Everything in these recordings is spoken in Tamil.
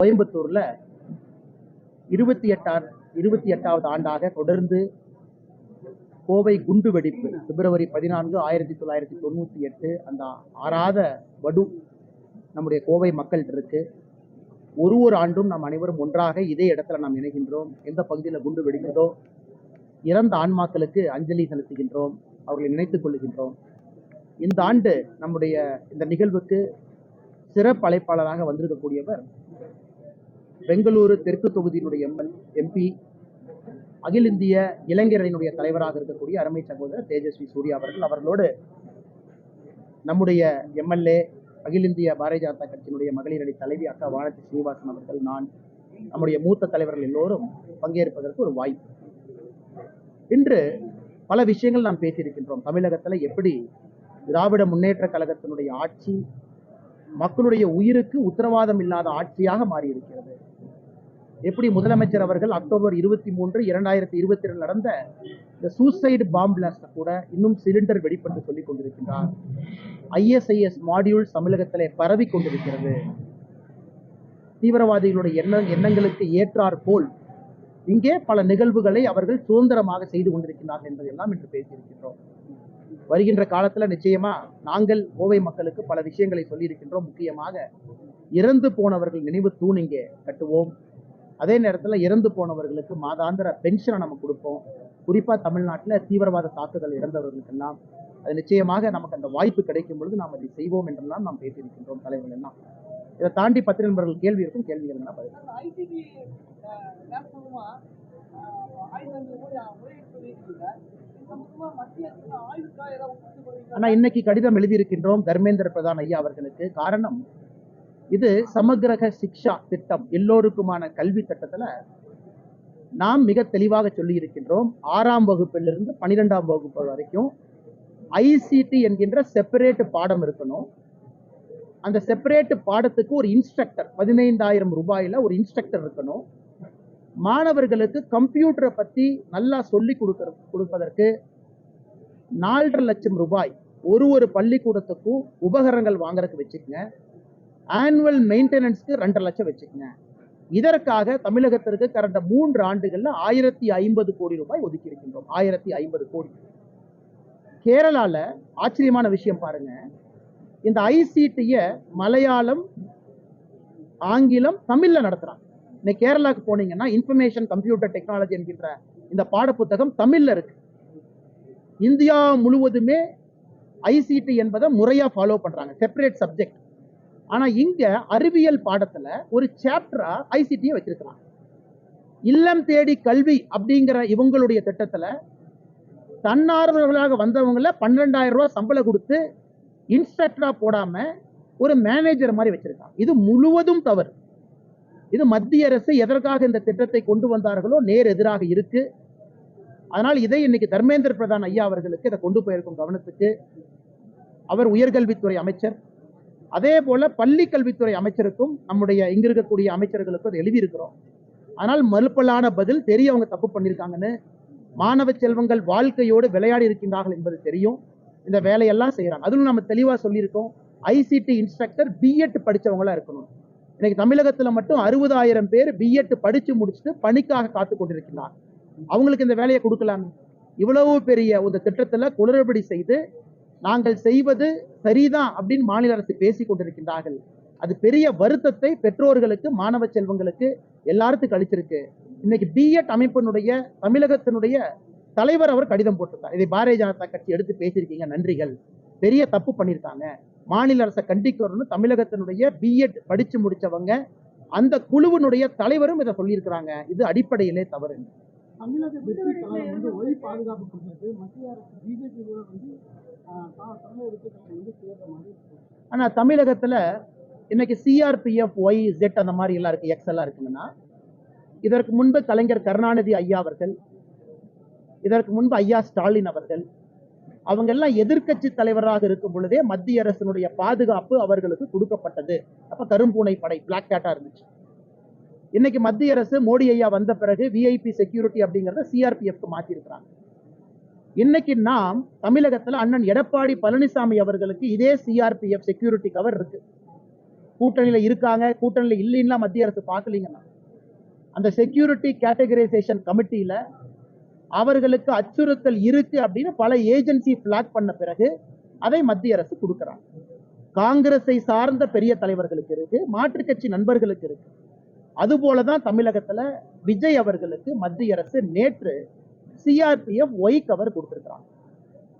கோயம்புத்தூர்ல இருபத்தி எட்டாம் இருபத்தி எட்டாவது ஆண்டாக தொடர்ந்து கோவை குண்டு வெடிப்பு பிப்ரவரி பதினான்கு ஆயிரத்தி தொள்ளாயிரத்தி தொண்ணூத்தி எட்டு அந்த ஆறாத வடு நம்முடைய கோவை மக்கள் இருக்கு. ஒரு ஒரு ஆண்டும் நாம் அனைவரும் ஒன்றாக இதே இடத்துல நாம் இணைகின்றோம். எந்த பகுதியில் குண்டு வெடிக்கிறதோ இறந்த ஆன்மாக்களுக்கு அஞ்சலி செலுத்துகின்றோம் அவர்களை நினைத்துக் கொள்ளுகின்றோம். இந்த ஆண்டு நம்முடைய இந்த நிகழ்வுக்கு சிறப்பு அழைப்பாளராக வந்திருக்கக்கூடியவர் பெங்களூரு தெற்கு தொகுதியினுடைய எம்எல் எம்பி அகில இந்திய இளைஞரணியினுடைய தலைவராக இருக்கக்கூடிய அருமை சகோதரர் தேஜஸ்வி சூர்யா அவர்கள் அவர்களோடு நம்முடைய எம்எல்ஏ அகில இந்திய பாரதிய ஜனதா கட்சியினுடைய மகளிர் அணி தலைவி அக்கா வானதி ஸ்ரீனிவாசன் அவர்கள் நான் நம்முடைய மூத்த தலைவர்கள் எல்லோரும் பங்கேற்பதற்கு ஒரு வாய்ப்பு. இன்று பல விஷயங்கள் நாம் பேசியிருக்கின்றோம். தமிழகத்தில் எப்படி திராவிட முன்னேற்ற கழகத்தினுடைய ஆட்சி மக்களுடைய உயிருக்கு உத்தரவாதம் இல்லாத ஆட்சியாக மாறியிருக்கிறது. எப்படி முதலமைச்சர் அவர்கள் அக்டோபர் இருபத்தி மூன்று இரண்டாயிரத்தி இருபத்தி ரெண்டு நடந்த இந்த சூசைடு பாம் பிளாஸ்ட கூட இன்னும் சிலிண்டர் வெடிப்பட்டு சொல்லிக் கொண்டிருக்கிறார் ஐஎஸ்ஐஎஸ் மாடியூல் தமிழகத்திலே பரவி கொண்டிருக்கிறது. தீவிரவாதிகளுடைய எண்ண எண்ணங்களுக்கு ஏற்றார் போல் இங்கே பல நிகழ்வுகளை அவர்கள் சுதந்திரமாக செய்து கொண்டிருக்கிறார்கள் என்பதெல்லாம் இன்று பேசியிருக்கின்றோம். வருகின்ற காலத்தில் நிச்சயமா நாங்கள் கோவை மக்களுக்கு பல விஷயங்களை சொல்லியிருக்கின்றோம். முக்கியமாக இறந்து போனவர்கள் நினைவு தூண் இங்கே கட்டுவோம். அதே நேரத்துல இறந்து போனவர்களுக்கு மாதாந்திர பென்ஷனை நம்ம கொடுப்போம். குறிப்பா தமிழ்நாட்டுல தீவிரவாத தாக்குதல் இறந்தவர்களுக்கெல்லாம் அது நிச்சயமாக நமக்கு அந்த வாய்ப்பு கிடைக்கும் பொழுது நாம் அதை செய்வோம் என்றெல்லாம் நாம் பேசியிருக்கின்றோம் தலைவர்கள் எல்லாம். இதை தாண்டி பத்திர நண்பர்கள் கேள்வி இருக்கும் கேள்விகள் என்ன பதில். அந்த ஐடிபி நேரமா ஆயுதங்கள் முறையிட்டு சொல்லியிருக்கீங்க. இந்த முக்கியமா மத்திய அரசு ஆயுதக்காக ஏதாவது கொடுத்து போறீங்க ஆனா இன்னைக்கு கடிதம் எழுதியிருக்கின்றோம் தர்மேந்திர பிரதான் ஐயா அவர்களுக்கு. காரணம் இது சமக்கிரக சிக்ஷா திட்டம் எல்லோருக்குமான கல்வி திட்டத்தில் நாம் மிக தெளிவாக சொல்லி இருக்கின்றோம் ஆறாம் வகுப்பிலிருந்து பனிரெண்டாம் வகுப்பு வரைக்கும் ஐசிடி என்கின்ற செப்பரேட் பாடம் இருக்கணும். அந்த செப்பரேட் பாடத்துக்கு ஒரு இன்ஸ்ட்ரக்டர் பதினைந்தாயிரம் ரூபாயில் ஒரு இன்ஸ்ட்ரக்டர் இருக்கணும். மாணவர்களுக்கு கம்ப்யூட்டரை பற்றி நல்லா சொல்லி கொடுக்கற கொடுப்பதற்கு நாலரை லட்சம் ரூபாய் ஒரு ஒரு பள்ளிக்கூடத்துக்கும் உபகரணங்கள் வாங்குறதுக்கு வச்சுக்கங்க. ஆனுவல் மெயின்டெனன்ஸ்க்கு ரெண்டரை லட்சம் வச்சுக்கோங்க. இதற்காக தமிழகத்திற்கு கடந்த மூன்று ஆண்டுகளில் ஆயிரத்தி ஐம்பது கோடி ரூபாய் ஒதுக்கி இருக்கின்றோம். ஆயிரத்தி ஐம்பது கோடி. கேரளாவில் ஆச்சரியமான விஷயம் பாருங்க. இந்த ஐசிடியை மலையாளம் ஆங்கிலம் தமிழில் நடத்துகிறாங்க இன்னைக்கு கேரளாவுக்கு போனீங்கன்னா இன்ஃபர்மேஷன் கம்ப்யூட்டர் டெக்னாலஜி என்கின்ற இந்த பாடப்புத்தகம் தமிழில் இருக்கு. இந்தியா முழுவதுமே ஐசிடி என்பதை முறையாக ஃபாலோ பண்ணுறாங்க செப்பரேட் சப்ஜெக்ட் ஆனா இங்க அறிவியல் பாடத்துல ஒரு சாப்டரா ஐசிடியை வச்சிருக்கிறாங்க இல்லம் தேடி கல்வி அப்படிங்கிற இவங்களுடைய திட்டத்துல தன்னார்வலர்களாக வந்தவங்கள பன்னிரெண்டாயிரம் ரூபாய் சம்பளம் கொடுத்து இன்ஸ்ட்ரக்டரா போடாம ஒரு மேனேஜர் மாதிரி வச்சிருக்காங்க இது முழுவதும் தவறு. இது மத்திய அரசு எதற்காக இந்த திட்டத்தை கொண்டு வந்தார்களோ நேர் எதிராக இருக்கு. அதனால் இதை இன்னைக்கு தர்மேந்திர பிரதான் ஐயா அவர்களுக்கு இதை கொண்டு போயிருக்கும் கவனத்துக்கு. அவர் உயர்கல்வித்துறை அமைச்சர். அதே போல பள்ளி கல்வித்துறை அமைச்சருக்கும் நம்முடைய இங்க இருக்கக்கூடிய அமைச்சர்களுக்கும் அதை எழுதியிருக்கிறோம். ஆனால் மறுப்பலான பதில் தெரியும் அவங்க தப்பு பண்ணியிருக்காங்கன்னு மாணவ செல்வங்கள் வாழ்க்கையோடு விளையாடி இருக்கின்றார்கள் என்பது தெரியும். இந்த வேலையெல்லாம் செய்கிறாங்க அதிலும் நம்ம தெளிவாக சொல்லியிருக்கோம். ஐசிடி இன்ஸ்ட்ரக்டர் பிஎட் படித்தவங்களாக இருக்கணும். இன்னைக்கு தமிழகத்தில் மட்டும் அறுபதாயிரம் பேர் பிஎட் படித்து முடிச்சுட்டு பணிக்காக காத்து கொண்டிருக்கிறார் அவங்களுக்கு இந்த வேலையை கொடுக்கலாமே. இவ்வளவு பெரிய ஒரு திட்டத்தில் குளறுபடி செய்து நாங்கள் செய்வது சரிதான் அப்படின்னு மாநில அரசு பேசிக் கொண்டிருக்கின்றார்கள். அது பெரிய வருத்தத்தை பெற்றோர்களுக்கு மாணவ செல்வங்களுக்கு எல்லாருக்கும் அளிச்சிருக்கு. இன்னைக்கு பிஎட் அமைப்பினுடைய தமிழகத்தினுடைய தலைவர் அவர் கடிதம் போட்டிருக்கார். இதை பாரதிய ஜனதா கட்சி எடுத்து பேசியிருக்கீங்க. நன்றிகள். பெரிய தப்பு பண்ணியிருக்காங்க. மாநில அரசை கண்டிக்கணும்னு தமிழகத்தினுடைய பிஎட் படித்து முடித்தவங்க அந்த குழுவினுடைய தலைவரும் இதை சொல்லியிருக்கிறாங்க. இது அடிப்படையிலே தவறு. தமிழக வந்து ஒளி பாதுகாப்பு மத்திய அரசு பிஜேபி கூட வந்து ஆனால் தமிழகத்தில் இன்னைக்கு சிஆர்பிஎஃப் ஒய் ஜெட் அந்த மாதிரி எல்லாம் இருக்குது எக்ஸ் எல்லாம் இருக்குங்கன்னா இதற்கு முன்பு கலைஞர் கருணாநிதி ஐயா அவர்கள் இதற்கு முன்பு ஐயா ஸ்டாலின் அவர்கள் அவங்க எல்லாம் எதிர்க்கட்சி தலைவராக இருக்கும் பொழுதே மத்திய அரசினுடைய பாதுகாப்பு அவர்களுக்கு கொடுக்கப்பட்டது. அப்ப கரும்பூனை படை பிளாக் கேட்டா இருந்துச்சு. இன்னைக்கு மத்திய அரசு மோடி ஐயா வந்த பிறகு விஐபி செக்யூரிட்டி அப்படிங்கறத சிஆர்பிஎஃப்க்கு மாத்திருக்கிறாங்க. இன்னைக்கு நாம் தமிழகத்தில் அண்ணன் எடப்பாடி பழனிசாமி அவர்களுக்கு இதே சிஆர்பிஎஃப் செக்யூரிட்டி கவர் இருக்கு. கூட்டணியில் இருக்காங்க கூட்டணியில் இல்லைன்னா மத்திய அரசு பார்க்கலீங்கன்னா. அந்த செக்யூரிட்டி கேட்டகரைசேஷன் கமிட்டியில் அவர்களுக்கு அச்சுறுத்தல் இருக்கு அப்படின்னு பல ஏஜென்சி பிளாக் பண்ண பிறகு அதை மத்திய அரசு கொடுக்குறாங்க. காங்கிரஸை சார்ந்த பெரிய தலைவர்களுக்கு இருக்கு மாற்றுக் கட்சி நண்பர்களுக்கு இருக்கு. அதுபோல தான் தமிழகத்தில் விஜய் அவர்களுக்கு மத்திய அரசு நேற்று சிஆர்பிஎஃப் ஒய் கவர் கொடுத்துருக்குறாங்க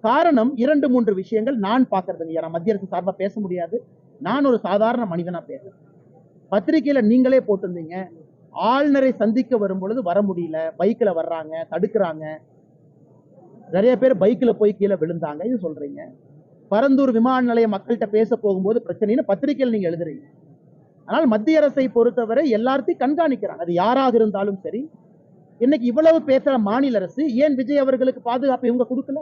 காரணம் இரண்டு மூன்று விஷயங்கள் நான் பார்க்கறதுங்க நான் மத்திய அரசு சார்பாக பேச முடியாது. நான் ஒரு சாதாரண மனிதனாக பேசுறேன். பத்திரிகையில் நீங்களே போட்டிருந்தீங்க. ஆளுநரை சந்திக்க வரும் பொழுது வர முடியல. பைக்கில் வர்றாங்க தடுக்கிறாங்க. நிறைய பேர் பைக்கில் போய் கீழே விழுந்தாங்க. இது சொல்கிறீங்க பரந்தூர் விமான நிலைய மக்கள்கிட்ட பேச போகும்போது பிரச்சனைன்னு பத்திரிக்கையில் நீங்கள் எழுதுறீங்க. ஆனால் மத்திய அரசை பொறுத்தவரை எல்லாத்தையும் கண்காணிக்கிறாங்க. அது யாராக இருந்தாலும் சரி இன்னைக்கு இவ்வளவு பேசுற மாநில அரசு ஏன் விஜய் அவர்களுக்கு பாதுகாப்பு இவங்க கொடுக்கல?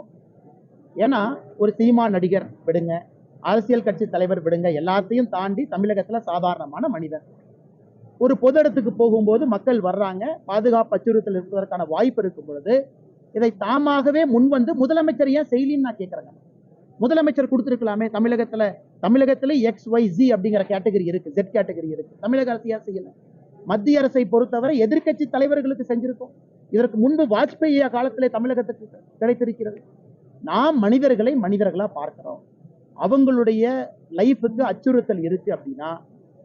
ஏன்னா ஒரு சினிமா நடிகர் விடுங்க அரசியல் கட்சி தலைவர் விடுங்க எல்லாத்தையும் தாண்டி தமிழகத்துல சாதாரணமான மனிதர். ஒரு பொது இடத்துக்கு போகும்போது மக்கள் வர்றாங்க பாதுகாப்பு அச்சுறுத்தல் இருப்பதற்கான வாய்ப்பு இருக்கும் பொழுது இதை தாமாகவே முன் வந்து முதலமைச்சர் ஏன் செய்யலின்னு நான் கேட்குறேங்க முதலமைச்சர் கொடுத்துருக்கலாமே தமிழகத்தில் தமிழகத்தில் எக்ஸ் ஒய் ஜி அப்படிங்கிற கேட்டகரி இருக்குது ஜெட் கேட்டகரி இருக்குது தமிழக அரசு ஏன் செய்யலை? மத்திய அரசை பொறுத்தவரை எதிர்க்கட்சி தலைவர்களுக்கு செஞ்சிருக்கோம். இதற்கு முன்பு வாஜ்பேயி காலத்திலே தமிழகத்துக்கு கிடைத்திருக்கிறது. நாம் மனிதர்களை மனிதர்களாக பார்க்கிறோம். அவங்களுடைய லைஃபுக்கு அச்சுறுத்தல் இருக்கு அப்படின்னா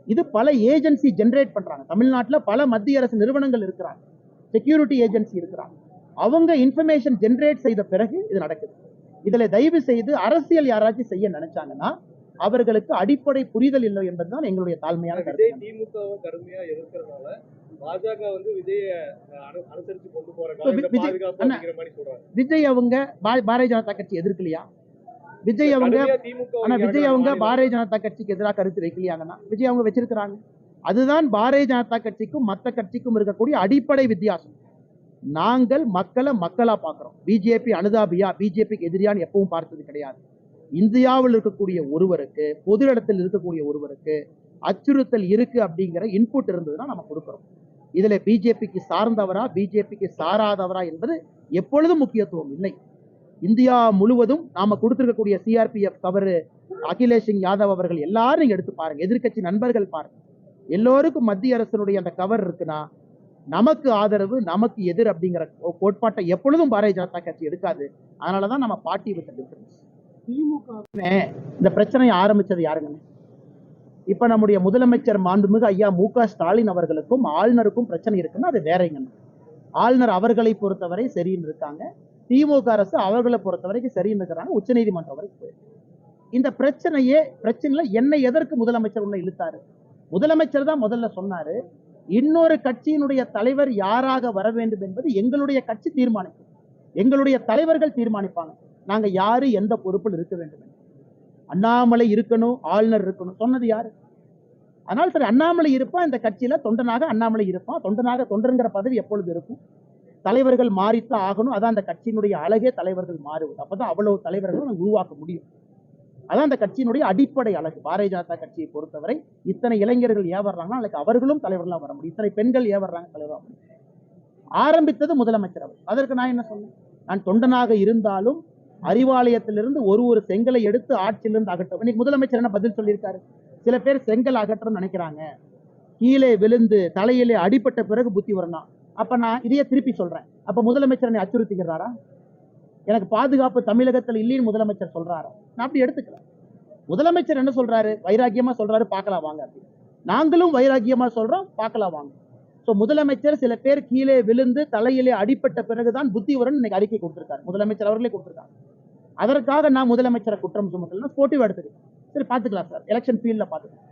இது பல ஏஜென்சி ஜென்ரேட் பண்ணுறாங்க தமிழ்நாட்டில் பல மத்திய அரசு நிறுவனங்கள் இருக்கிறாங்க. செக்யூரிட்டி ஏஜென்சி இருக்கிறாங்க. அவங்க இன்ஃபர்மேஷன் ஜென்ரேட் செய்த பிறகு இது நடக்குது. இதில் தயவு செய்து அரசியல் யாராச்சும் செய்ய நினச்சாங்கன்னா அவர்களுக்கு அடிப்படை புரிதல் இல்லை என்பதுதான் எங்களுடைய தாழ்மையான கருத்து. திமுகவை கடுமையா எதிர்க்கிறதுனால பாஜக வந்து விஜய அவங்க பாரதிய ஜனதா கட்சி எதிர்க்கலையா? விஜய் அவங்க ஆனா விஜய் அவங்க பாரதிய ஜனதா கட்சிக்கு எதிராக கருத்து வைக்கலையாங்கன்னா விஜய் அவங்க வச்சிருக்கிறாங்க. அதுதான் பாரதிய ஜனதா கட்சிக்கும் மத்த கட்சிக்கும் இருக்கக்கூடிய அடிப்படை வித்தியாசம். நாங்கள் மக்களை மக்களா பார்க்கிறோம் பிஜேபி அனுதாபியா பிஜேபிக்கு எதிரியான்னு எப்பவும் பார்த்தது கிடையாது. இந்தியாவில் இருக்கக்கூடிய ஒருவருக்கு பொது இடத்தில் இருக்கக்கூடிய ஒருவருக்கு அச்சுறுத்தல் இருக்கு அப்படிங்கிற இன்புட் இருந்ததுன்னா நம்ம கொடுக்குறோம். இதில் பிஜேபிக்கு சார்ந்தவரா பிஜேபிக்கு சாராதவரா என்பது எப்பொழுதும் முக்கியத்துவம் இல்லை. இந்தியா முழுவதும் நாம கொடுத்துருக்கக்கூடிய சிஆர்பிஎஃப் கவரு அகிலேஷ் சிங் யாதவ் அவர்கள் எல்லாரும் நீங்க எடுத்து பாருங்க எதிர்க்கட்சி நண்பர்கள் பாருங்க. எல்லோருக்கும் மத்திய அரசினுடைய அந்த கவர் இருக்குன்னா நமக்கு ஆதரவு நமக்கு எதிர் அப்படிங்கிற கோ- கோட்பாட்டை எப்பொழுதும் பாரதிய ஜனதா கட்சி எடுக்காது. அதனாலதான் நம்ம பார்ட்டி வித் டிஃபரன்ஸ் திமுக இந்த பிரச்சனையை ஆரம்பிச்சது யாருங்க இப்ப நம்முடைய முதலமைச்சர் மாண்புமிகு ஐயா மு க ஸ்டாலின் அவர்களுக்கும் ஆளுநருக்கும் பிரச்சனை இருக்குன்னா அது வேறங்க ஆளுநர் அவர்களை பொறுத்தவரை சரின்னு இருக்காங்க. திமுக அரசு அவர்களை பொறுத்தவரைக்கும் சரின்னு இருக்கிறாங்க. உச்சநீதிமன்றம் வரைக்கும் போயிருக்கு. இந்த பிரச்சனையே பிரச்சனையில என்னை எதற்கு முதலமைச்சர் உன்னை இழுத்தாரு? முதலமைச்சர் தான் முதல்ல சொன்னாரு இன்னொரு கட்சியினுடைய தலைவர் யாராக வர வேண்டும் என்பது எங்களுடைய கட்சி தீர்மானிக்கும். எங்களுடைய தலைவர்கள் தீர்மானிப்பாங்க. நாங்கள் யார்? எந்த பொறுப்பில் இருக்க வேண்டும் அண்ணாமலை இருக்கணும் ஆளுநர் இருக்கணும். சொன்னது யாரு? அதனால் சரி அண்ணாமலை இருப்பான் இந்த கட்சியில் தொண்டனாக அண்ணாமலை இருப்பான் தொண்டனாக தொண்டருங்கிற பதவி எப்பொழுது இருக்கும்? தலைவர்கள் மாறித்தான் ஆகணும். அதான் அந்த கட்சியினுடைய அழகே தலைவர்கள் மாறுவது. அப்பதான் அவ்வளவு தலைவர்களும் நாங்கள் உருவாக்க முடியும். அதான் அந்த கட்சியினுடைய அடிப்படை அழகு. பாரதிய ஜனதா கட்சியை பொறுத்தவரை இத்தனை இளைஞர்கள் ஏவர்றாங்கன்னா வர்றாங்கன்னா நாளைக்கு அவர்களும் தலைவர்களாக வர முடியும். இத்தனை பெண்கள் ஏவர்றாங்க தலைவராக ஆரம்பித்தது முதலமைச்சர் அவர். அதற்கு நான் என்ன சொன்னேன்? நான் தொண்டனாக இருந்தாலும் அறிவாலயத்திலிருந்து ஒரு ஒரு செங்கலை எடுத்து ஆட்சியிலிருந்து அகற்றும் இன்னைக்கு முதலமைச்சர் என்ன பதில் சொல்லியிருக்காரு? சில பேர் செங்கல் அகற்றணும்னு நினைக்கிறாங்க. கீழே விழுந்து தலையிலே அடிபட்ட பிறகு புத்தி வரணும் அப்ப நான் இதையே திருப்பி சொல்றேன். அப்ப முதலமைச்சர் என்னை அச்சுறுத்துகிறாரா? எனக்கு பாதுகாப்பு தமிழகத்தில் இல்லைன்னு முதலமைச்சர் சொல்றாரா? நான் அப்படி எடுத்துக்கிறேன் முதலமைச்சர் என்ன சொல்றாரு? வைராக்கியமா சொல்றாரு பார்க்கலாம் வாங்க அப்படின்னு நாங்களும் வைராக்கியமா சொல்றோம் பார்க்கலாம் வாங்க. ஸோ முதலமைச்சர் சில பேர் கீழே விழுந்து தலையிலே அடிப்பட்ட பிறகுதான் புத்தி வரும்னு இன்னைக்கு அறிக்கை கொடுத்துருக்காரு. முதலமைச்சர் அவர்களே கொடுத்துருக்காங்க. அதற்காக நான் முதலமைச்சரை குற்றம் சுமத்தலாம் ஸ்போர்ட்டிவ் எடுத்துக்கிறேன் சரி பார்த்துக்கலாம் சார். எலெக்ஷன் ஃபீல்டில் பார்த்துக்கலாம்.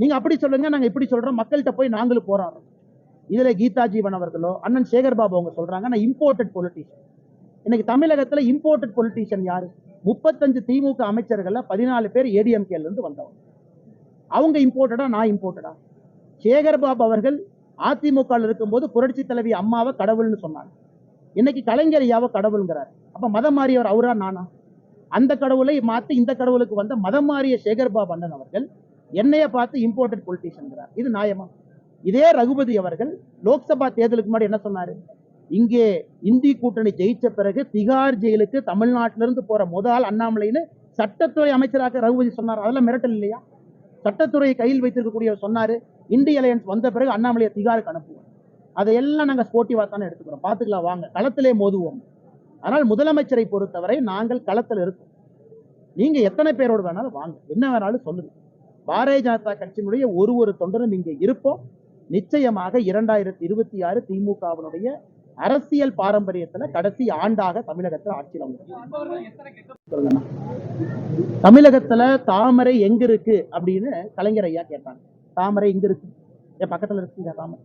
நீங்கள் அப்படி சொல்லுங்க நாங்கள் இப்படி சொல்கிறோம் மக்கள்கிட்ட போய் நாங்களும் போராடுறோம். இதில் கீதா ஜீவன் அவர்களோ அண்ணன் சேகர் பாபு அவங்க சொல்கிறாங்க நான் இம்போர்ட்டட் பொலிட்டீஷியன் இன்னைக்கு தமிழகத்தில் இம்போர்ட்டட் பொலிட்டீஷியன் யார்? முப்பத்தஞ்சு திமுக அமைச்சர்களில் பதினாலு பேர் ஏடிஎம்கேலேருந்து வந்தவங்க. அவங்க இம்போர்ட்டடா நான் இம்போர்ட்டடா சேகர் பாபு அவர்கள் அதிமுகவில் இருக்கும்போது புரட்சி தலைவி அம்மாவை கடவுள்னு சொன்னாங்க. இன்னைக்கு கலைஞர் யாவ கடவுளுங்கிறார். அப்ப மதம் மாறியவர் அவரா நானா? அந்த கடவுளை மாற்றி இந்த கடவுளுக்கு வந்த மதம் மாறிய சேகர் பாபு அண்ணன் அவர்கள் என்னைய பார்த்து இம்போர்ட்டட் பொலிட்டீஷியன்கிறார் இது நியாயமா? இதே ரகுபதி அவர்கள் லோக்சபா தேர்தலுக்கு முன்னாடி என்ன சொன்னாரு? இங்கே இந்தி கூட்டணி ஜெயிச்ச பிறகு திகார் ஜெயிலுக்கு தமிழ்நாட்டிலிருந்து போற முதல் அண்ணாமலைன்னு சட்டத்துறை அமைச்சராக ரகுபதி சொன்னார். அதெல்லாம் மிரட்டல் இல்லையா? சட்டத்துறையை கையில் வைத்திருக்கக்கூடிய சொன்னாரு. இந்திய அலையன்ஸ் வந்த பிறகு அண்ணாமலையை திகாருக்கு அனுப்புவார். அதையெல்லாம் நாங்கள் ஸ்போர்ட்டிவாக தானே எடுத்துக்கிறோம். பார்த்துக்கலாம் வாங்க. களத்திலே மோதுவோம். ஆனால் முதலமைச்சரை பொறுத்தவரை நாங்கள் களத்தில் இருக்கோம். நீங்கள் எத்தனை பேரோடு வேணாலும் வாங்க. என்ன வேணாலும் சொல்லுங்க. பாரதிய ஜனதா கட்சியினுடைய ஒரு ஒரு தொண்டரும் இங்கே இருப்போம். நிச்சயமாக இரண்டாயிரத்தி இருபத்தி ஆறு திமுகவினுடைய அரசியல் பாரம்பரியத்துல கடைசி ஆண்டாக தமிழகத்தில் ஆட்சியில் அமைக்கும் தமிழகத்துல தாமரை எங்க இருக்கு அப்படின்னு கலைஞர் ஐயா கேட்டாங்க. தாமரை எங்க இருக்கு என் பக்கத்துல இருக்குங்க தாமரை?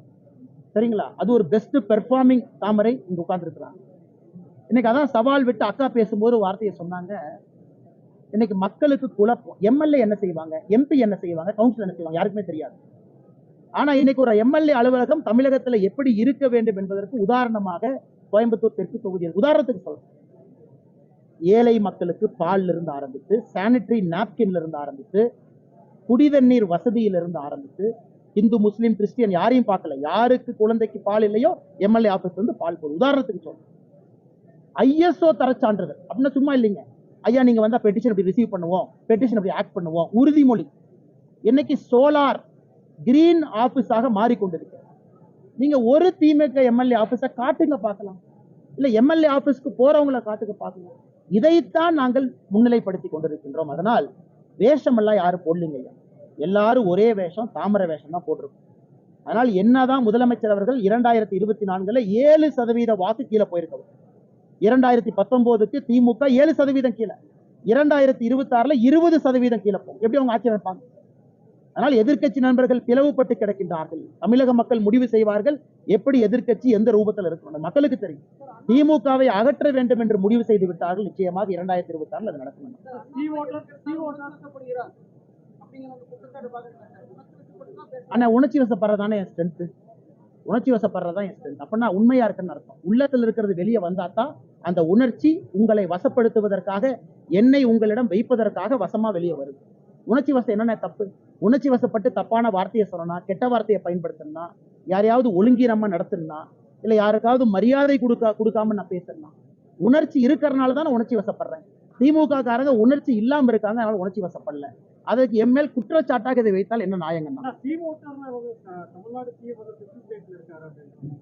சரிங்களா? அது ஒரு பெஸ்ட் பெர்ஃபார்மிங் தாமரை இங்க உட்கார்ந்துருக்குறாங்க இன்னைக்கு அதான் சவால் விட்டு அக்கா பேசும்போது ஒரு வார்த்தையை சொன்னாங்க. இன்னைக்கு மக்களுக்கு குழப்பம். எம்எல்ஏ என்ன செய்வாங்க? எம்பி என்ன செய்வாங்க? கவுன்சில் என்ன செய்வாங்க? யாருக்குமே தெரியாது. ஆனா இன்னைக்கு ஒரு எம்எல்ஏ அலுவலகம் தமிழகத்துல எப்படி இருக்க வேண்டும் என்பதற்கு உதாரணமாக கோயம்புத்தூர் தெற்கு தொகுதி உதாரணத்துக்கு சொல்றேன் ஏழை மக்களுக்கு பால்ல இருந்து ஆரம்பித்து சானிட்டரி நாப்கின்ல இருந்து ஆரம்பித்து குடிதண்ணீர் வசதியிலிருந்து ஆரம்பித்து இந்து முஸ்லீம் கிறிஸ்டியன் யாரையும் பார்க்கல. யாருக்கு குழந்தைக்கு பால் இல்லையோ எம்எல்ஏ ஆஃபீஸ் வந்து பால் போடும் உதாரணத்துக்கு சொல்றேன். ஐஎஸ்ஓ தர சான்றிதழ் அப்படின்னா சும்மா இல்லைங்க. ஐயா நீங்க வந்தா பெட்டிஷன் அப்படி ரிசீவ் பண்ணுவோம். பெட்டிஷன் அப்படி ஆக்ட் பண்ணுவோம். உறுதிமொழி. இன்னைக்கு சோலார் கிரீன் ஆஃபீஸாக மாறிக்கொண்டிருக்கிறது. நீங்க ஒரு திமுக எம்எல்ஏ ஆஃபீஸை காட்டுங்க பார்க்கலாம். இல்லை எம்எல்ஏ ஆஃபீஸ்க்கு போறவங்களை காட்டுங்க பார்க்கலாம். இதைத்தான் நாங்கள் முன்னிலைப்படுத்தி கொண்டிருக்கின்றோம். அதனால் வேஷமெல்லாம் யாரும் போடலீங்க ஐயா. எல்லாரும் ஒரே வேஷம் தாமரை வேஷம் தான் போட்டிருக்கோம். அதனால் என்னதான் முதலமைச்சர் அவர்கள் இரண்டாயிரத்தி இருபத்தி நான்குல ஏழு சதவீத வாக்கு கீழே போயிருக்கவர் இரண்டாயிரத்தி பத்தொன்பதுக்கு திமுக ஏழு சதவீதம் கீழே. இரண்டாயிரத்தி இருபத்தி ஆறுல இருபது சதவீதம் கீழே போகும். எப்படி அவங்க ஆட்சி நடப்பாங்க அதனால் எதிர்கட்சி நண்பர்கள் பிளவுபட்டு கிடக்கின்றார்கள். தமிழக மக்கள் முடிவு செய்வார்கள் எப்படி எதிர்கட்சி எந்த ரூபத்தில் இருக்கணும். மக்களுக்கு தெரியும். திமுகவை அகற்ற வேண்டும் என்று முடிவு செய்து விட்டார்கள். நிச்சயமாக இரண்டாயிரத்தி இருபத்தி ஆறுல அது நடக்கும். அண்ணா ஆனா உணர்ச்சி வசப்படுறதானே என் ஸ்ட்ரென்த் உணர்ச்சி வசப்படுறதா என் ஸ்ட்ரென்த் அப்படின்னா உண்மையா இருக்குன்னு அர்த்தம். உள்ளத்துல இருக்கிறது வெளியே வந்தா தான் அந்த உணர்ச்சி உங்களை வசப்படுத்துவதற்காக என்னை உங்களிடம் வைப்பதற்காக வசமா வெளியே வருது. உணர்ச்சி வசம் என்னென்ன தப்பு? உணர்ச்சி வசப்பட்டு தப்பான வார்த்தையை சொல்லணும்னா கெட்ட வார்த்தையை பயன்படுத்தணும்னா யாரையாவது ஒழுங்கீனமா நடத்தணும்னா இல்ல யாருக்காவது மரியாதை கொடுக்க கொடுக்காம நான் பேசணும்னா உணர்ச்சி இருக்கிறனால தான் உணர்ச்சி வசப்படுறேன் திமுக காரங்க உணர்ச்சி இல்லாமல் இருக்காங்க அதனால உணர்ச்சி வசப்படல அதற்கு எம்எல் குற்றச்சாட்டாக இதை வைத்தால் என்ன அப்படின்னு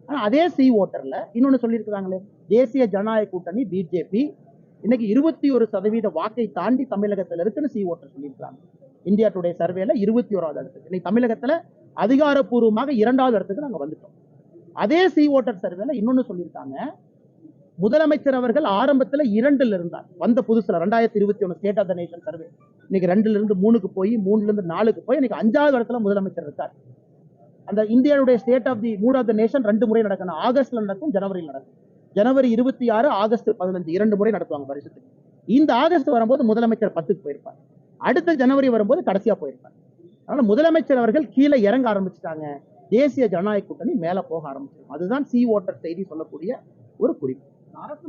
ஆனா அதே சி ஓட்டர்ல இன்னொன்னு சொல்லியிருக்கிறாங்களே தேசிய ஜனநாயக கூட்டணி பிஜேபி இன்னைக்கு இருபத்தி ஒரு சதவீத வாக்கை தாண்டி தமிழகத்துல இருக்குன்னு சி ஓட்டர் சொல்லியிருக்காங்க இந்தியா டுடே சர்வேல இருபத்தி ஓராவது இடத்துக்கு. இன்னைக்கு தமிழகத்துல அதிகாரப்பூர்வமாக இரண்டாவது இடத்துக்கு நாங்க வந்துட்டோம். அதே சி ஓட்டர் சர்வேல இன்னொன்னு சொல்லியிருக்காங்க முதலமைச்சர் அவர்கள் ஆரம்பத்துல இரண்டுல இருந்தார். வந்த புதுசுல ரெண்டாயிரத்தி இருபத்தி ஒண்ணு state of the nation survey இன்னைக்கு ரெண்டுல இருந்து மூணுக்கு போய் மூணுல இருந்து நாலுக்கு போய் இன்னைக்கு அஞ்சாவது இடத்துல முதலமைச்சர் இருக்கார். அந்த இந்தியாவுடைய state of the mood of the nation ரெண்டு முறை நடக்கணும் ஆகஸ்ட்ல நடக்கும் ஜனவரியில் நடக்கும். ஜனவரி இருபத்தி ஆறு ஆகஸ்ட் பதினஞ்சு இரண்டு முறை நடத்துவாங்க வருஷத்துக்கு. இந்த ஆகஸ்ட் வரும்போது முதலமைச்சர் பத்துக்கு போயிருப்பார். அடுத்த ஜனவரி வரும்போது கடைசியா போயிருப்பார். அதனால முதலமைச்சர் அவர்கள் கீழே இறங்க ஆரம்பிச்சிட்டாங்க. தேசிய ஜனநாயக கூட்டணி மேலே போக ஆரம்பிச்சிடும் அதுதான் சி ஓட்டர் செய்தி சொல்லக்கூடிய ஒரு குறிப்பு. அரசு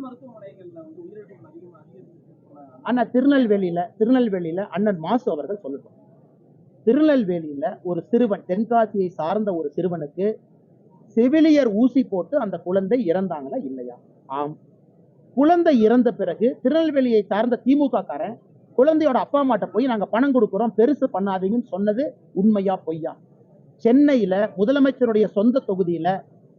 ஆனா திருநெல்வேலியில திருநெல்வேலியில அண்ணன் மாசு அவர்கள் சொல்லட்டும். திருநெல்வேலியில ஒரு சிறுவன் தென்காசியை சார்ந்த ஒரு சிறுவனுக்கு செவிலியர் ஊசி போட்டு அந்த குழந்தை இறந்தாங்களா இல்லையா? ஆம். குழந்தை இறந்த பிறகு திருநெல்வேலியை சார்ந்த திமுக காரன் குழந்தையோட அப்பா அம்மாட்ட போய் நாங்க பணம் கொடுக்குறோம் பெருசு பண்ணாதீங்கன்னு சொன்னது உண்மையா பொய்யா? சென்னையில முதலமைச்சருடைய சொந்த தொகுதியில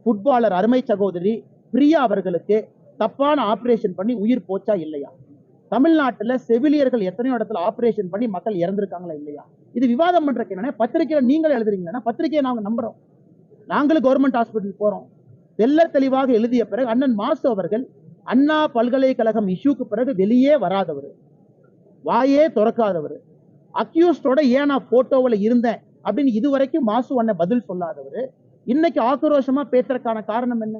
ஃபுட்பாலர் அருமை சகோதரி பிரியா அவர்களுக்கு தப்பான ஆப்ரேஷன் பண்ணி உயிர் போச்சா இல்லையா? தமிழ்நாட்டுல செவிலியர்கள் எத்தனையோ இடத்துல ஆப்ரேஷன் பண்ணி மக்கள் இறந்துருக்காங்களா இல்லையா? இது விவாதம் பண்றதுக்கு என்னன்னா பத்திரிகையில நீங்களே எழுதுறீங்கன்னா பத்திரிகையை நாங்க நம்புறோம். நாங்களும் கவர்மெண்ட் ஹாஸ்பிட்டல் போறோம். தெல்ல தெளிவாக எழுதிய பிறகு அண்ணன் மாசு அவர்கள் அண்ணா பல்கலைக்கழகம் இஷ்யூக்கு பிறகு வெளியே வராதவர். வாயே திறக்காதவர். அக்யூஸ்டோட ஏன் நான் போட்டோவில் இருந்தேன்? அப்படின்னு இதுவரைக்கும் மாசு அண்ணன் பதில் சொல்லாதவர். இன்னைக்கு ஆக்ரோஷமா பேசுறதுக்கான காரணம் என்ன?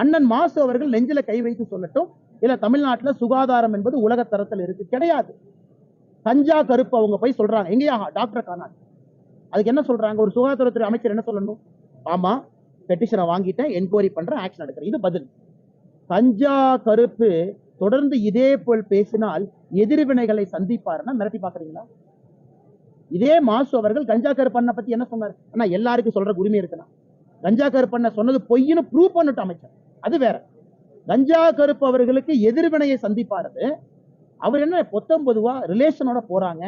அண்ணன் மாசு அவர்கள் நெஞ்சில கை வைத்து சொல்லட்டும். இல்ல தமிழ்நாட்டுல சுகாதாரம் என்பது உலக தரத்தில் இருக்கு கிடையாது. கஞ்சா கருப்பு அவங்க போய் சொல்றாங்க. எங்கேயா? டாக்டர் காணாது அதுக்கு என்ன சொல்றாங்க? ஒரு சுகாதாரத்துறை அமைச்சர் என்ன சொல்லணும்? ஆமா பெட்டிஷனை வாங்கிட்டேன் என்கொயரி பண்றேன் ஆக்ஷன் எடுக்கிறேன். இது பதில். கஞ்சா கருப்பு தொடர்ந்து இதே போல் பேசினால் எதிர்வினைகளை சந்திப்பாருன்னா மிரட்டி பாக்குறீங்களா இதே மாசு அவர்கள் கஞ்சா கருப்பண்ண பத்தி என்ன சொன்னார்? ஆனா எல்லாருக்கும் சொல்ற உரிமை இருக்குண்ணா. கஞ்சா கருப்பண்ண சொன்னது பொய்ன்னு ப்ரூவ் பண்ணிட்டு அமைச்சர். அது வேற. கஞ்சா கருப்பு அவர்களுக்கு எதிர்வினையை சந்திப்பாரு அவர் என்ன பொத்தம்பொதுவா ரிலேஷனோட போறாங்க.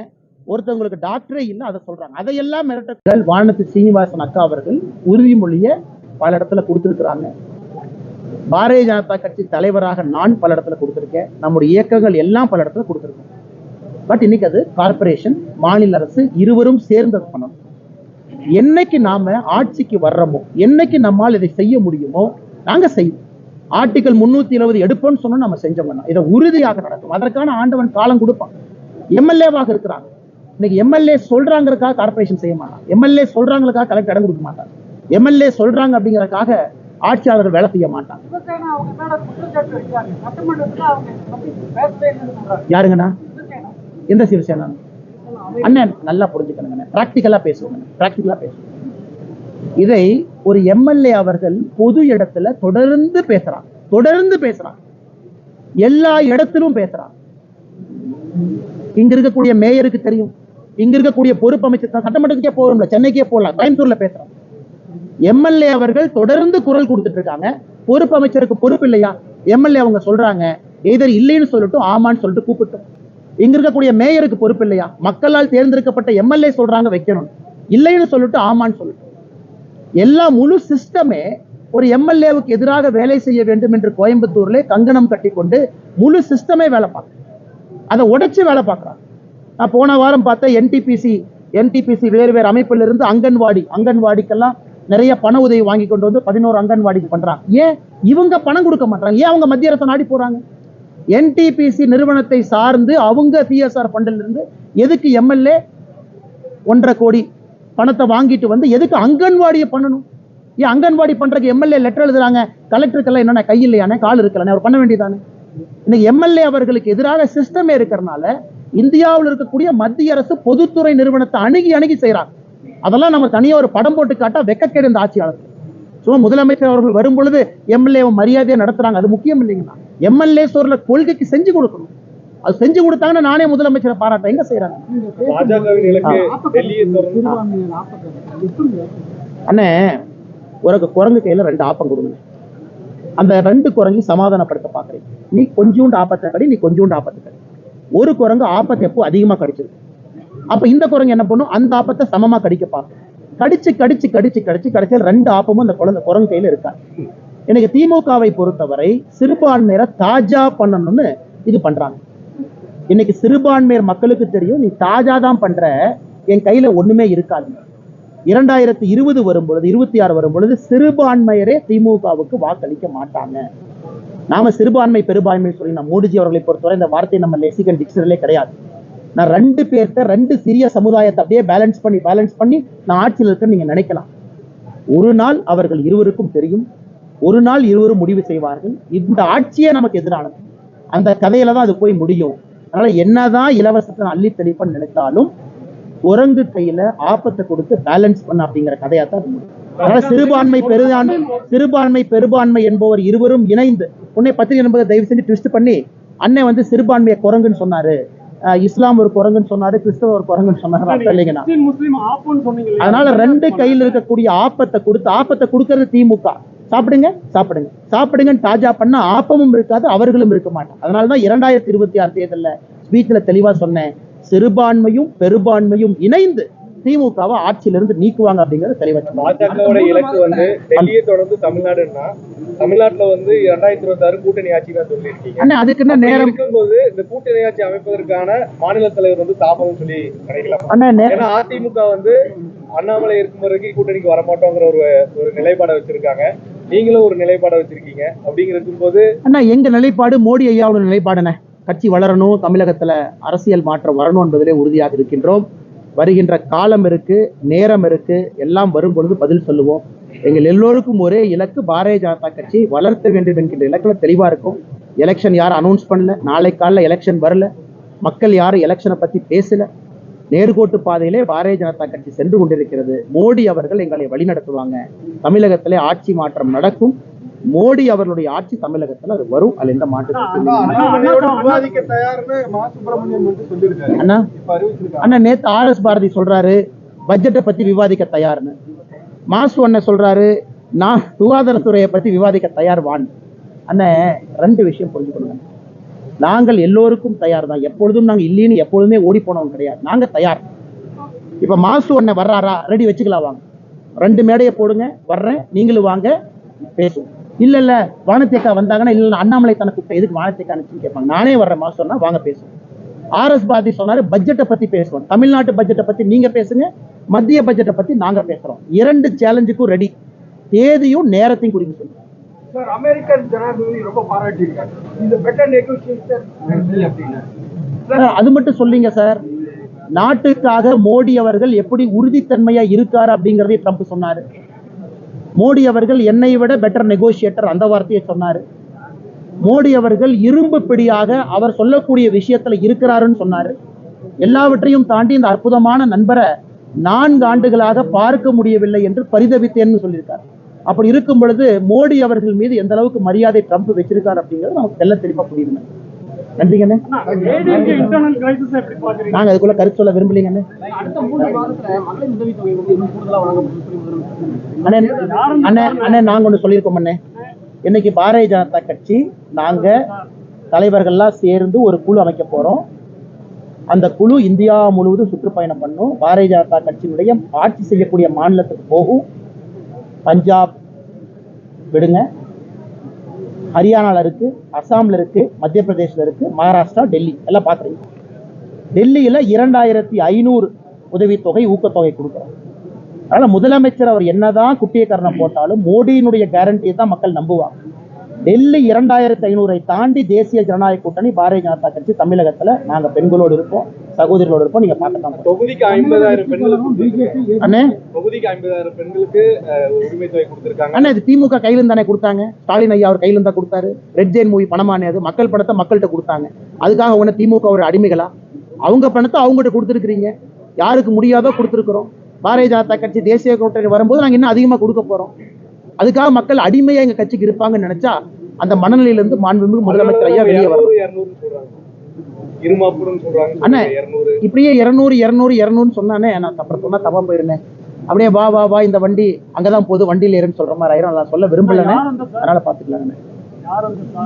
ஒருத்தவங்களுக்கு டாக்டரே இல்லை அதை சொல்றாங்க. அதையெல்லாம் மிரட்டல் வானத்து சீனிவாசன் அக்கா அவர்கள் உறுதிமொழியை பல இடத்துல கொடுத்துருக்குறாங்க. பாரதிய ஜனதா கட்சி தலைவராக நான் பல இடத்துல கொடுத்துருக்கேன். நம்முடைய இயக்கங்கள் எல்லாம் பல இடத்துல கொடுத்துருக்கோம். பட் இன்னைக்கு அது கார்ப்பரேஷன் மாநில அரசு இருவரும் சேர்ந்து அதை பண்ணணும் என்னைக்கு நாம ஆட்சிக்கு வர்றோமோ என்னைக்கு நம்மால் இதை செய்ய முடியுமோ நாங்க செய்வோம். ஆர்டிகல் முன்னூத்தி எழுபது எடுப்போம்னு சொன்னா நம்ம செஞ்சோம்னா இதை உறுதியாக நடக்கும் அதற்கான ஆண்டவன் காலம் கொடுப்பான். எம்எல்ஏவாக இருக்கிறாங்க இன்னைக்கு எம்எல்ஏ சொல்றாங்கிறதுக்காக கார்ப்பரேஷன் செய்ய மாட்டான். எம்எல்ஏ சொல்றாங்களுக்காக கலெக்டர் இடம் கொடுக்க மாட்டாங்க எம்எல்ஏ சொல்றாங்க அப்படிங்கறதுக்காக ஆட்சியாளர்கள் வேலை செய்ய மாட்டாங்க சொல்றாங்க. யாருங்கண்ணா? எந்த சிவசேனா அண்ணன் நல்லா புரிஞ்சுக்கணுங்க ப்ராக்டிக்கலா பேசுவோங்க ப்ராக்டிக்கலா பேசுவோம். இதை ஒரு எம்எல்ஏ அவர்கள் பொது இடத்துல தொடர்ந்து பேசுறாங்க தொடர்ந்து பேசுறாங்க எல்லா இடத்திலும் பேசுறாங்க இங்க இருக்கக்கூடிய மேயருக்கு தெரியும். இங்க இருக்கக்கூடிய பொறுப்பு அமைச்சர் சட்டமன்றத்துக்கே போகணும்ல சென்னைக்கே போகலாம் கோயம்புத்தூர்ல பேசுறாங்க எம்எல்ஏ அவர்கள் தொடர்ந்து குரல் கொடுத்துட்டு இருக்காங்க. பொறுப்பு அமைச்சருக்கு பொறுப்பு இல்லையா? எம்எல்ஏ அவங்க சொல்றாங்க எதர் இல்லைன்னு சொல்லட்டும் ஆமான்னு சொல்லிட்டு கூப்பிட்டோம். இங்க இருக்கக்கூடிய மேயருக்கு பொறுப்பு இல்லையா? மக்களால் தேர்ந்தெடுக்கப்பட்ட எம்எல்ஏ சொல்றாங்க வைக்கணும். இல்லைன்னு சொல்லிட்டு ஆமான்னு சொல்லட்டும். எல்லா முழு சிஸ்டமே ஒரு எம்எல்ஏவுக்கு எதிராக வேலை செய்ய வேண்டும் என்று கோயம்புத்தூர்ல கங்கணம் கட்டிக்கொண்டு முழு சிஸ்டமே வேலை பார்க்குது அதை உடைச்சு வேலை பார்க்குறாங்க நான் போன வாரம் பார்த்தேன் என்டிபிசி என்டிபிசி வேறு வேறு அமைப்பிலிருந்து அங்கன்வாடி அங்கன்வாடிக்கெல்லாம் நிறைய பண உதவி வாங்கி கொண்டு வந்து பதினோரு அங்கன்வாடிக்கு பண்ணுறாங்க ஏன்? இவங்க பணம் கொடுக்க மாட்டாங்க ஏன் அவங்க மத்திய அரசு நாடி போறாங்க? என்டிபிசி நிறுவனத்தை சார்ந்து அவங்க சிஎஸ்ஆர் ஃபண்டிலிருந்து எதுக்கு எம்எல்ஏ ஒன்றரை கோடி பணத்தை வாங்கிட்டு வந்து எதுக்கு அங்கன்வாடியை பண்ணணும்? ஏன் அங்கன்வாடி பண்றதுக்கு எம்எல்ஏ லெட்டர் எழுதுறாங்க? கலெக்டருக்கெல்லாம் என்னென்ன கை இல்லையானே கால் இருக்கலானே அவர் பண்ண வேண்டியதானே இன்னைக்கு எம்எல்ஏ அவர்களுக்கு எதிராக சிஸ்டமே இருக்கிறனால இந்தியாவில் இருக்கக்கூடிய மத்திய அரசு பொதுத்துறை நிறுவனத்தை அணுகி அணுகி செய்றாங்க அதெல்லாம் நம்ம தனியா ஒரு படம் போட்டு காட்டா வெக்கக்கேடு இந்த ஆட்சியாளர் சும்மா முதலமைச்சர் அவர்கள் வரும் பொழுது எம்எல்ஏ மரியாதையை நடத்துறாங்க. அது முக்கியம் இல்லைங்கண்ணா. எம்எல்ஏ சொல்ற கொள்கைக்கு செஞ்சு கொடுக்கணும். அது செஞ்சு கொடுத்தாங்கன்னா நானே முதலமைச்சரை பாராட்டேன் எங்க எப்படி அண்ணே உனக்கு குரங்கு கையில ரெண்டு ஆப்பம் கொடுங்க. அந்த ரெண்டு குரங்கையும் சமாதானப்படுத்த பாக்குறேன். நீ கொஞ்சோண்டு ஆப்பத்தை கடி நீ கொஞ்சோண்டு ஆப்பத்தை கடி. ஒரு குரங்கு ஆப்பத்தை எப்போ அதிகமா கடிச்சிருக்கு? அப்ப இந்த குரங்கு என்ன பண்ணும்? அந்த ஆப்பத்தை சமமா கடிக்க பார்க்கும் கடிச்சு கடிச்சு கடிச்சு கடிச்சு கடிச்சு ரெண்டு ஆப்பமும் அந்த குழந்தை குரங்கு கையில இருக்கா? எனக்கு திமுகவை பொறுத்தவரை சிறுபான்மையரை தாஜா பண்ணணும்னு இது பண்றாங்க. இன்னைக்கு சிறுபான்மையர் மக்களுக்கு தெரியும் நீ தாஜா தான் பண்ற என் கையில ஒண்ணுமே இருக்காது. இரண்டாயிரத்தி இருபது வரும் பொழுது இருபத்தி ஆறு வரும் பொழுது சிறுபான்மையரே திமுகவுக்கு வாக்களிக்க மாட்டாங்க. நாம சிறுபான்மை பெரும்பான்மை சொல்லி நம்ம மோடிஜி அவர்களை பொறுத்தவரை இந்த வார்த்தை நம்ம லெக்சிகன் டிக்ஷனரிலே கிடையாது. நான் ரெண்டு பேர்த்த ரெண்டு சிறிய சமுதாயத்தை அப்படியே பேலன்ஸ் பண்ணி பேலன்ஸ் பண்ணி நான் ஆட்சியில் இருக்கேன்னு நீங்க நினைக்கலாம். ஒரு நாள் அவர்கள் இருவருக்கும் தெரியும். ஒரு நாள் இருவரும் முடிவு செய்வார்கள். இந்த ஆட்சியே நமக்கு எதிரானது. அந்த கதையில தான் அது போய் முடியும். அதனால என்னதான் இலவசத்தை அள்ளி தெளிப்பன்னு நினைத்தாலும் குரங்கு கையில ஆபத்தை கொடுத்து பேலன்ஸ் பண்ண அப்படிங்கிற கதையா தான் அதனால சிறுபான்மை பெரும்பான்மை சிறுபான்மை பெரும்பான்மை என்பவர் இருவரும் இணைந்து உன்னை பத்திரிகை என்பதை தயவு செஞ்சு ட்விஸ்ட் பண்ணி அண்ணன் வந்து சிறுபான்மையை குரங்குன்னு சொன்னாரு. இஸ்லாம் ஒரு குரங்குன்னு சொன்னாரு கிறிஸ்தவ ஒரு குரங்குன்னு சொன்னாரு இல்லைங்கண்ணா. அதனால ரெண்டு கையில் இருக்கக்கூடிய ஆப்பத்தை கொடுத்து ஆப்பத்தை கொடுக்கறது திமுக. சாப்பிடுங்க சாப்பிடுங்க. சாப்பிடுங்கன்னு தாஜா பண்ண ஆப்பமும் இருக்காது அவர்களும் இருக்க மாட்டாங்க. அதனாலதான் இரண்டாயிரத்தி இருபத்தி ஆறு தேர்தலில் ஸ்பீச்ல தெளிவா சொன்னேன். சிறுபான்மையும் பெரும்பான்மையும் இணைந்து திமுகவை ஆட்சியிலிருந்து நீக்குவாங்க அப்படிங்கறது தெளிவா சொன்னேன். பாஜகவோட இலக்கு வந்து டெல்லியை தொடர்ந்து தமிழ்நாடுன்னா தமிழ்நாட்டுல வந்து இரண்டாயிரத்தி இருபத்தி ஆறு கூட்டணி ஆட்சி தான் சொல்லியிருக்கீங்க. அண்ணா அதுக்கு என்ன நேரம்? இருக்கும்போது இந்த கூட்டணி ஆட்சி அமைப்பதற்கான மாநில தலைவர் வந்து தாமதம் சொல்லி நினைக்கலாம் ஏன்னா அதிமுக வந்து அண்ணாமலை இருக்கும் வரைக்கும் கூட்டணிக்கு வரமாட்டோங்கிற ஒரு ஒரு நிலைப்பாடை வச்சிருக்காங்க. நீங்களும் ஒரு நிலைப்பாடை வச்சிருக்கீங்க. அப்படிங்கிற இருக்கும்போது அண்ணா எங்க நிலைப்பாடு மோடி ஐயாவோட நிலைப்பாடுண்ணே கட்சி வளரணும் தமிழகத்துல அரசியல் மாற்றம் வரணும் என்பதிலே உறுதியாக இருக்கின்றோம். வருகின்ற காலம் இருக்கு நேரம் இருக்கு எல்லாம் வரும் பொழுது பதில் சொல்லுவோம். எங்கள் எல்லோருக்கும் ஒரே இலக்கு பாரதிய ஜனதா கட்சி வளர்த்த வேண்டும் என்கின்ற இலக்கில் தெளிவா இருக்கும். எலெக்ஷன் யாரும் அனௌன்ஸ் பண்ணல. நாளை காலைல எலெக்ஷன் வரல. மக்கள் யாரும் எலெக்ஷனை பத்தி பேசல. நேர்கோட்டு பாதையிலே பாரதிய ஜனதா கட்சி சென்று கொண்டிருக்கிறது. மோடி அவர்கள் எங்களை வழிநடத்துவாங்க. தமிழகத்திலே ஆட்சி மாற்றம் நடக்கும். மோடி அவர்களுடைய ஆட்சி தமிழகத்துல அது வரும். அதுல எந்த மாற்றத்துக்கும் இல்லை. அண்ணாமலையோட விவாதிக்க தயார்னு மா சுப்பிரமணியம் வந்து சொல்லியிருக்காரு. அண்ணா இப்ப அறிவிச்சிருக்காங்க. அண்ணா நேத்து ஆர் எஸ் பாரதி சொல்றாரு பட்ஜெட்டை பத்தி விவாதிக்க தயார்னு. மாசு அண்ணன் சொல்றாரு நான் சுகாதாரத்துறையை பத்தி விவாதிக்க தயார் வான். அண்ணன் ரெண்டு விஷயம் புரிஞ்சுக்கணும் நாங்கள் எல்லோருக்கும் தயார் தான் எப்பொழுதும் நாங்கள் இல்லைன்னு எப்பொழுதுமே ஓடி போனவங்க கிடையாது. நாங்கள் தயார். இப்போ மாசு அண்ணன் வர்றாரா? ரெடி வச்சுக்கலாம் வாங்க. ரெண்டு மேடையை போடுங்க. வர்றேன். நீங்களும் வாங்க. பேசுவோம். இல்ல இல்ல. வானத்தேக்கா வந்தாங்கன்னா இல்ல அண்ணாமலை தனக்கு கூப்பிட்ட எதுக்கு வானத்தேக்கா அனுப்பிச்சுன்னு கேட்பாங்க. நானே வர்றேன். மாசு சொன்னா வாங்க பேசுவோம். ஆர்எஸ் பாரதி சொன்னாரு பட்ஜெட்டை பத்தி பேசுவோம். தமிழ்நாட்டு பட்ஜெட்டை பத்தி நீங்க பேசுங்க. மத்திய பட்ஜெட்டை பத்தி நாங்க பேசுறோம். இரண்டு சேலஞ்சுக்கும் ரெடி தேதியும் நேரத்தையும் குறிப்பிட்டு சார் அமெரிக்கன் ஜனாதிபதி ரொம்ப பாராட்டியிருக்காங்க இந்த பெட்டர் நெகோசியேஷன் அது மட்டும் சொல்லிங்க சார் நாட்டுக்காக மோடி அவர்கள் எப்படி உறுதித்தன்மையா இருக்காரு அப்படிங்கறதையும் ட்ரம்ப் சொன்னாரு. மோடி அவர்கள் என்னை விட பெட்டர் நெகோசியேட்டர் அந்த வார்த்தையை சொன்னாரு. மோடி அவர்கள் இரும்பு பிடியாக அவர் சொல்லக்கூடிய விஷயத்துல இருக்கிறாருன்னு சொன்னாரு. எல்லாவற்றையும் தாண்டி இந்த அற்புதமான நண்பரை நான்கு ஆண்டுகளாக பார்க்க முடியவில்லை என்று பரிதவித்தேன்னு சொல்லியிருக்காரு. அப்படி இருக்கும் பொழுது மோடி அவர்கள் மீது எந்த அளவுக்கு மரியாதை ட்ரம்ப் வச்சிருக்காரு அப்படிங்கிறது நமக்கு தெல்ல தெளிவா புரியுதுங்க நன்றிங்கண்ணே இன்டர்னல் கிரைசிஸ் எப்படி பாக்குறீங்க நாங்க அதுக்குள்ள கருத்து சொல்ல விரும்பலீங்கண்ணே அண்ணே. அண்ணே அண்ணே நாங்க ஒண்ணு சொல்லியிருக்கோம் அண்ணே. இன்னைக்கு பாரதிய ஜனதா கட்சி நாங்க தலைவர்கள்லாம் சேர்ந்து ஒரு குழு அமைக்க போறோம். அந்த குழு இந்தியா முழுவதும் சுற்றுப்பயணம் பண்ணும். பாரதிய ஜனதா கட்சியினுடைய ஆட்சி செய்யக்கூடிய மாநிலத்துக்கு போகும். பஞ்சாப் விடுங்க. ஹரியானால இருக்கு அசாம்ல இருக்கு மத்திய பிரதேஷ்ல இருக்கு மகாராஷ்டிரா டெல்லி. எல்லாம் பார்க்குறீங்க டெல்லியில இரண்டாயிரத்தி ஐநூறு உதவித்தொகை ஊக்கத்தொகை கொடுக்குறோம். அதனால் முதலமைச்சர் அவர் என்னதான் குட்டியக்காரனை போட்டாலும் மோடியினுடைய கேரண்டியை தான் மக்கள் நம்புவாங்க. டெல்லி இரண்டாயிரத்தி ஐநூறை தாண்டி தேசிய ஜனநாயக கூட்டணி பாரதிய ஜனதா கட்சி தமிழகத்துல நாங்க பெண்களோடு இருப்போம் சகோதரிகளோடு இருப்போம் நீங்க பார்க்கலாம் தொகுதிக்கு ஐம்பதாயிரம் பெண்களுக்கு அண்ணே? தொகுதிக்கு ஐம்பதாயிரம் பெண்களுக்கு உரிமை தொகை கொடுத்திருக்காங்க. அண்ணா இது திமுக கையில தானே கொடுத்தாங்க? ஸ்டாலின் ஐயா அவர் கையில இருந்தா கொடுத்தாரு. ரெட் ஜெயின் மூவி பணமானே அது. மக்கள் பணத்தை மக்கள்கிட்ட கொடுத்தாங்க. அதுக்காக ஒண்ணு திமுக ஒரு அடிமைகளா? அவங்க பணத்தை அவங்ககிட்ட கொடுத்துருக்கீங்க யாருக்கு முடியாதோ கொடுத்துருக்குறோம். பாரதிய ஜனதா கட்சி தேசிய கூட்டணி வரும்போது நாங்க இன்னும் அதிகமா கொடுக்க போறோம். அதுக்காக மக்கள் அடிமையா எங்க கட்சிக்கு இருப்பாங்கன்னு நினைச்சா அந்த மனநிலையிலிருந்து மாண்புமிகு முதலமைச்சர் ஐயா வெளியே வரும் அண்ணே. இப்படியே இருநூறு இருநூறு இருநூறுன்னு சொன்னானே நான் அப்புறம் சொன்னா தப்பா போயிருந்தேன் அப்படியே வா வா வா இந்த வண்டி அங்கதான் போகுது வண்டியில ஏறுன்னு சொல்ற மாதிரி ஆயிரும். நான் சொல்ல விரும்பலண்ணே அதனால பாத்துக்கலாங்க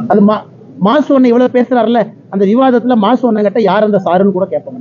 அது மா மாசு ஒண்ணு இவ்வளவு பேசுறாருல அந்த விவாதத்துல மாசு ஒண்ணங்கிட்ட யார் அந்த சாருன்னு கூட கேட்பாங்க